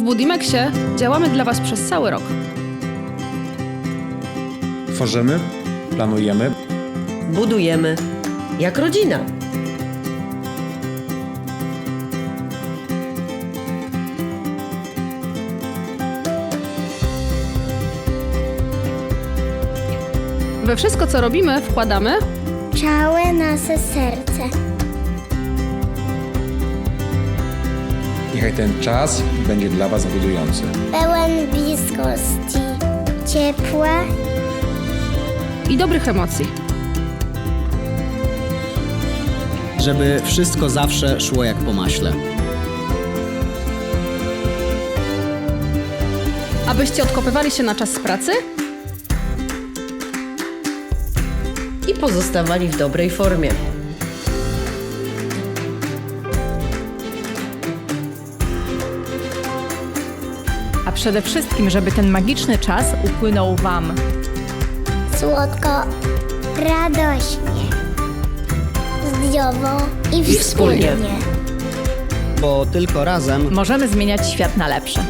W Budimexie działamy dla Was przez cały rok. Tworzymy, planujemy, Budujemy jak rodzina. We wszystko, co robimy, wkładamy Całe nasze serce. Niechaj ten czas będzie dla Was budujący. Pełen bliskości, ciepła i dobrych emocji. żeby wszystko zawsze szło jak po maśle. Abyście odkopywali się na czas z pracy I pozostawali w dobrej formie. A przede wszystkim, żeby ten magiczny czas upłynął Wam słodko, radośnie, zdrowo i, wspólnie. wspólnie. Bo tylko razem możemy zmieniać świat na lepsze.